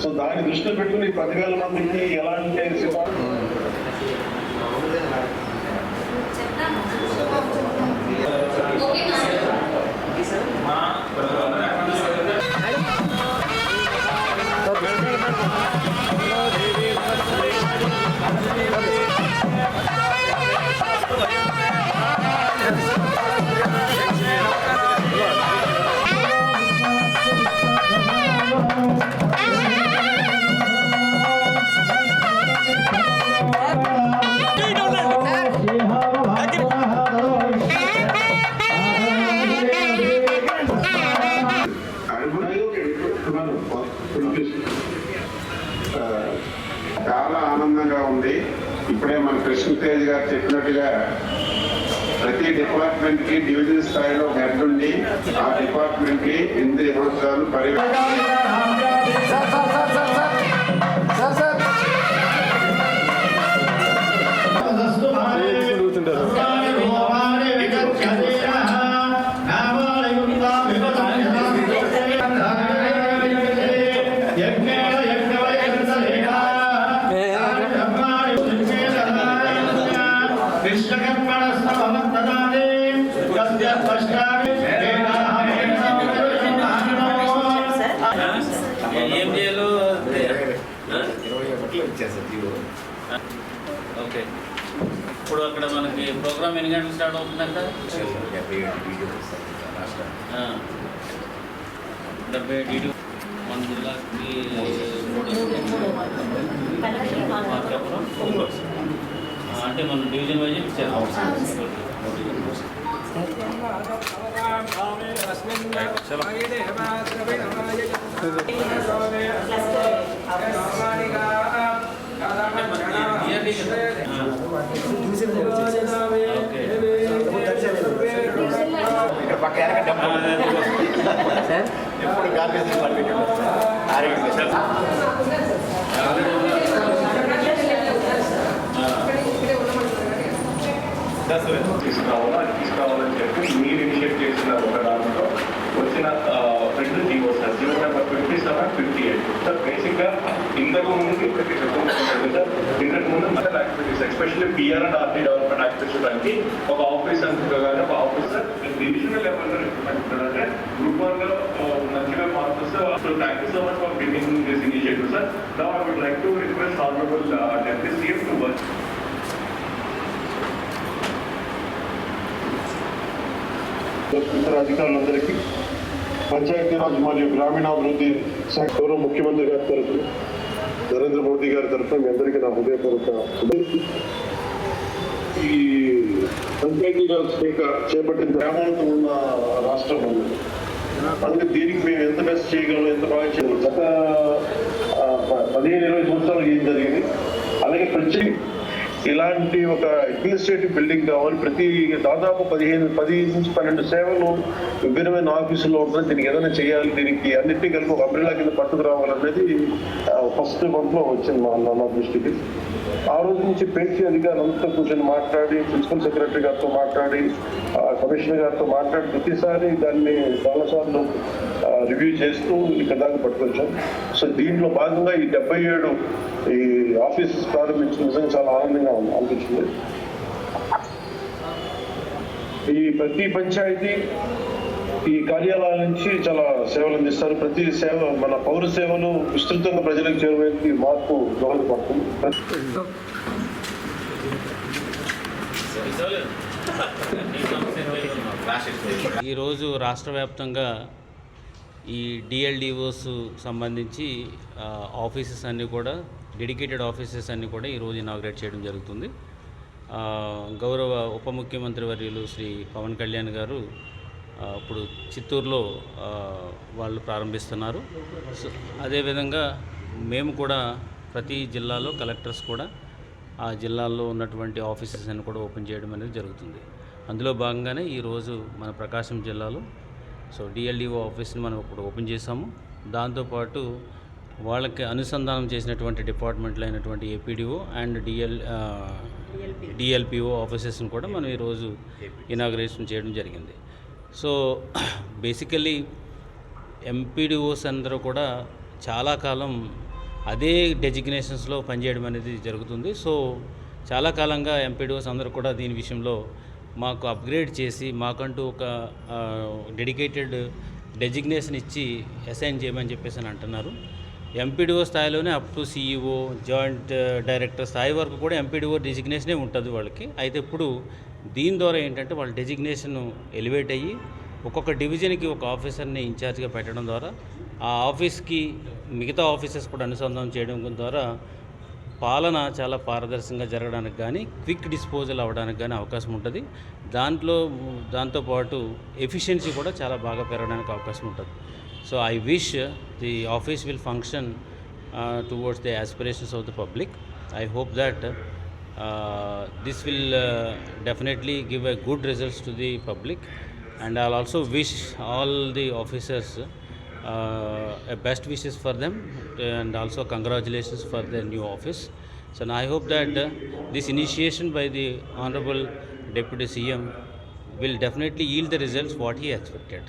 So దాన్ని దృష్టిలో పెట్టుకుని పదివేల మందికి ఎలాంటి సిఫార్సు ఉంది. ఇప్పుడే మన కృష్ణతేజ్ గారు చెప్పినట్టుగా ప్రతి డిపార్ట్మెంట్కి డివిజన్ స్థాయిలో ఒక హెడ్ ఉండి ఆ డిపార్ట్మెంట్కి ఎనిమిది సంవత్సరాలు పర్యవేక్షణ ఏం చేయాలో ఓకే ఇప్పుడు అక్కడ మనకి ప్రోగ్రామ్ ఎన్ని గంటలు స్టార్ట్ అవుతుందంట. డెబ్బై డీడీ మన జిల్లాకి ఆ, అంటే మన డివిజన్ వైజ్ ఇచ్చారు. అంటే మనకి ఇయర్లీ కదా ఆ. ఓకే తీసుకురావాలా అది తీసుకురావాలని చెప్పి మీరు ఇనిషియేట్ చేసిన ఒక దాంట్లో వచ్చిన ఆ, రెండు GO sir GO number fifty seven fifty eight sir బేసిక్గా ఇంతకు ముందు ఇప్పటికీ చెప్తున్నాను సార్ ఇంతకు ముందు metal activities especially PR and RT development activities దానికి ఒక ఆఫీసర్ కానీ ఒక ఆఫీసర్ డివిజనల్ లెవెల్లో ఇంప్లిమెంట్ అంటే గ్రూప్ వన్ లో ఆ, మంచిగా మార్క్స్ వస్తే so thank you so much for beginning this initiative sir now I would like to request honourable deputy CM to work ఇతర అధికారులందరికీ పంచాయతీరాజ్ మరియు గ్రామీణాభివృద్ధి శాఖ గౌరవ ముఖ్యమంత్రి గారి తరఫున నరేంద్ర మోదీ గారి తరఫున మీ అందరికీ నా హృదయపూర్వక ఈ పంచాయతీరాజ్ శాఖ చేపట్టిన గ్రామాలతో ఉన్న రాష్ట్రం ఉంది. అందుకే దీనికి మేము ఎంత బెస్ట్ చేయగలం ఎంత బాగా చేయగలం? గత పదిహేను ఇరవై సంవత్సరాలు ఏం జరిగింది? అలాగే ప్రత్యేక ఇలాంటి ఒక అడ్మినిస్ట్రేటివ్ బిల్డింగ్ కావాలి. ప్రతి దాదాపు పదిహేను పది నుంచి పన్నెండు సేవలు విభిన్నమైన ఆఫీసులో ఉంటుంది దీనికి ఏదైనా చేయాలి. దీనికి అన్నింటినీ కలిపి ఒక అంబ్రిలా కింద పట్టుకురావాలనేది ఫస్ట్ మంత్లో వచ్చింది మా నాన్న దృష్టికి. ఆ రోజు నుంచి పేర్చి అధికారులు అంతా కూర్చొని మాట్లాడి ప్రిన్సిపల్ సెక్రటరీ గారితో మాట్లాడి కమిషనర్ గారితో మాట్లాడి ప్రతిసారి దాన్ని చాలాసార్లు రివ్యూ చేస్తూ ఇక్కడ దాకా పట్టుకొచ్చాం. సో దీంట్లో భాగంగా ఈ డెబ్బై ఏడు ఈ ఆఫీస్ ప్రారంభించిన నిజంగా చాలా ఆనందంగా అనిపించింది. ఈ ప్రతి పంచాయతీ ఈ కార్యాలయాల నుంచి చాలా సేవలు అందిస్తారు. ప్రతి సేవ మన పౌర సేవలు విస్తృతంగా ప్రజలకు చేరువైపు మార్పు దోహదపడుతుంది. ఈరోజు రాష్ట్ర వ్యాప్తంగా ఈ డిఎల్డిఓస్ సంబంధించి ఆఫీసెస్ అన్నీ కూడా డెడికేటెడ్ ఆఫీసెస్ అన్నీ కూడా ఈరోజు ఇనాగ్రేట్ చేయడం జరుగుతుంది. గౌరవ ఉప ముఖ్యమంత్రి వర్యులు శ్రీ పవన్ కళ్యాణ్ గారు ఇప్పుడు చిత్తూరులో వాళ్ళు ప్రారంభిస్తున్నారు. సో అదేవిధంగా మేము కూడా ప్రతి జిల్లాలో కలెక్టర్స్ కూడా ఆ జిల్లాల్లో ఉన్నటువంటి ఆఫీసెస్ అన్ని కూడా ఓపెన్ చేయడం అనేది జరుగుతుంది. అందులో భాగంగానే ఈరోజు మన ప్రకాశం జిల్లాలో సో డిఎల్డిఓ ఆఫీస్ని మనం ఇప్పుడు ఓపెన్ చేశాము. దాంతోపాటు వాళ్ళకి అనుసంధానం చేసినటువంటి డిపార్ట్మెంట్లు అయినటువంటి ఏపీడీఓ అండ్ డిఎల్ డిఎల్పిఓ ఆఫీసెస్ని కూడా మనం ఈరోజు ఇనాగ్రేషన్ చేయడం జరిగింది. సో బేసికలీ ఎంపీడీఓస్ అందరూ కూడా చాలా కాలం అదే డెజిగ్నేషన్స్లో పనిచేయడం అనేది జరుగుతుంది. సో చాలా కాలంగా ఎంపీడీఓస్ అందరూ కూడా దీని విషయంలో మాకు అప్గ్రేడ్ చేసి మాకంటూ ఒక uh, డెడికేటెడ్ డెజిగ్నేషన్ ఇచ్చి అసైన్ చేయమని చెప్పేసి అని అంటున్నారు. ఎంపీడీఓ స్థాయిలోనే up to CEO joint director స్థాయి వరకు కూడా ఎంపీడీఓ డెజిగ్నేషనే ఉంటుంది వాళ్ళకి. అయితే ఇప్పుడు దీని ద్వారా ఏంటంటే వాళ్ళ డెజిగ్నేషన్ ఎలివేట్ అయ్యి ఒక్కొక్క డివిజన్కి ఒక ఆఫీసర్ని ఇన్ఛార్జ్గా పెట్టడం ద్వారా ఆ ఆఫీస్కి మిగతా ఆఫీసెస్ కూడా అనుసంధానం చేయడం ద్వారా పాలన చాలా పారదర్శకంగా జరగడానికి కానీ క్విక్ డిస్పోజల్ అవ్వడానికి కానీ అవకాశం ఉంటుంది. దాంట్లో దాంతోపాటు ఎఫిషియన్సీ కూడా చాలా బాగా పెరగడానికి అవకాశం ఉంటుంది. So I wish uh, the office will function uh, towards the aspirations of the public. I hope that uh, this will uh, definitely give a good results to the public and I'll also wish all the officers uh, uh best wishes for them and also congratulations for their new office. So now I hope that uh, this initiation by the Honorable Deputy CM will definitely yield the results what he expected.